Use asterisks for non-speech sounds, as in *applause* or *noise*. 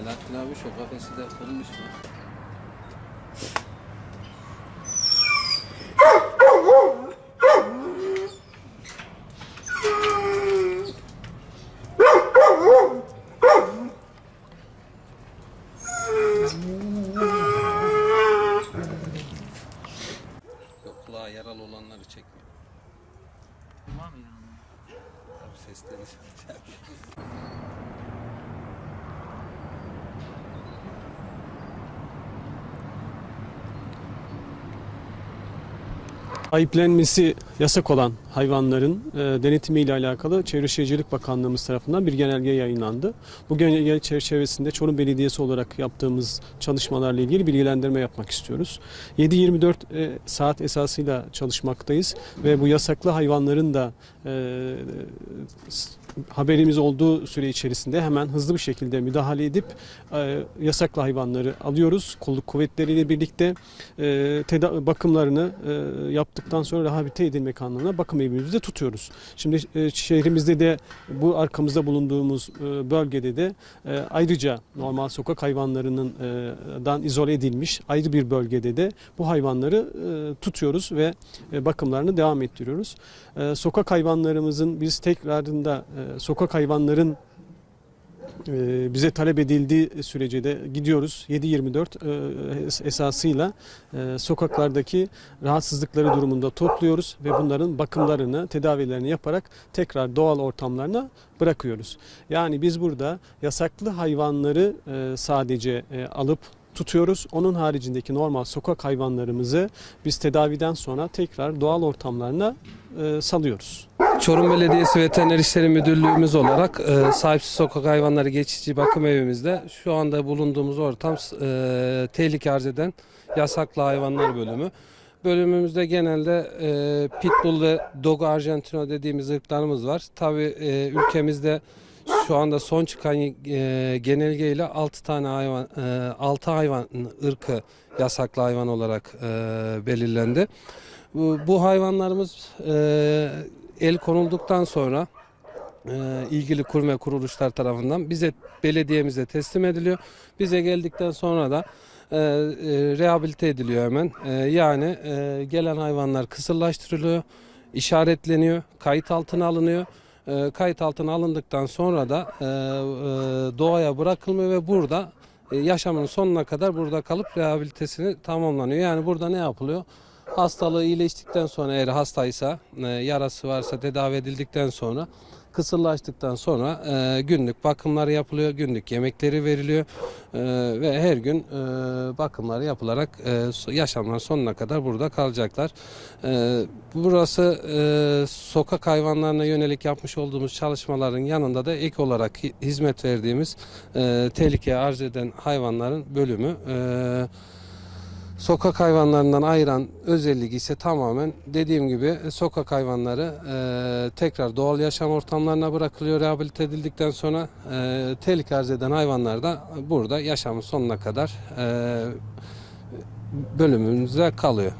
Alaaddin abi şu kafesi de kırılmış mı? Yok kulağa yaralı olanları çekmiyor. Mı yani? Tabii sesleri *laughs* Sahiplenmesi yasak olan hayvanların e, denetimiyle alakalı Çevre Şehircilik Bakanlığımız tarafından bir genelge yayınlandı. Bu genelge çerçevesinde Çorum Belediyesi olarak yaptığımız çalışmalarla ilgili bilgilendirme yapmak istiyoruz. 7-24 e, saat esasıyla çalışmaktayız ve bu yasaklı hayvanların da e, haberimiz olduğu süre içerisinde hemen hızlı bir şekilde müdahale edip e, yasaklı hayvanları alıyoruz. Kolluk kuvvetleriyle birlikte e, bakımlarını e, yaptıktan sonra rehabilite edilmek anlamına bakım evimizde tutuyoruz. Şimdi e, şehrimizde de bu arkamızda bulunduğumuz e, bölgede de e, ayrıca normal sokak hayvanlarının e, dan izole edilmiş ayrı bir bölgede de bu hayvanları e, tutuyoruz ve e, bakımlarını devam ettiriyoruz. E, sokak hayvanlarımızın biz tekrarında e, sokak hayvanların e, bize talep edildiği sürece de gidiyoruz 7-24 e, es- esasıyla e, sokaklardaki rahatsızlıkları durumunda topluyoruz ve bunların bakımlarını, tedavilerini yaparak tekrar doğal ortamlarına bırakıyoruz. Yani biz burada yasaklı hayvanları e, sadece e, alıp tutuyoruz. Onun haricindeki normal sokak hayvanlarımızı biz tedaviden sonra tekrar doğal ortamlarına e, salıyoruz. Çorum Belediyesi Veteriner İşleri Müdürlüğümüz olarak e, sahipsiz sokak hayvanları geçici bakım evimizde şu anda bulunduğumuz ortam e, tehlike arz eden yasaklı hayvanlar bölümü. Bölümümüzde genelde e, Pitbull ve Dogo Argentino dediğimiz ırklarımız var. Tabii e, ülkemizde şu anda son çıkan e, genelgeyle 6 tane hayvan, e, 6 hayvan ırkı yasaklı hayvan olarak e, belirlendi. Bu, bu hayvanlarımız e, el konulduktan sonra e, ilgili kurum ve kuruluşlar tarafından bize belediyemize teslim ediliyor. Bize geldikten sonra da e, e, rehabilite ediliyor hemen. E, yani e, gelen hayvanlar kısırlaştırılıyor, işaretleniyor, kayıt altına alınıyor. E, kayıt altına alındıktan sonra da e, e, doğaya bırakılmıyor ve burada yaşamının sonuna kadar burada kalıp rehabilitesini tamamlanıyor. Yani burada ne yapılıyor? Hastalığı iyileştikten sonra eğer hastaysa, e, yarası varsa tedavi edildikten sonra kısırlaştıktan sonra e, günlük bakımları yapılıyor, günlük yemekleri veriliyor e, ve her gün e, bakımları yapılarak e, yaşamların sonuna kadar burada kalacaklar. E, burası e, sokak hayvanlarına yönelik yapmış olduğumuz çalışmaların yanında da ek olarak hi- hizmet verdiğimiz e, tehlikeye arz eden hayvanların bölümü. E, Sokak hayvanlarından ayıran özellik ise tamamen dediğim gibi e, sokak hayvanları e, tekrar doğal yaşam ortamlarına bırakılıyor rehabilite edildikten sonra e, tehlike arz eden hayvanlar da burada yaşamın sonuna kadar e, bölümümüzde kalıyor.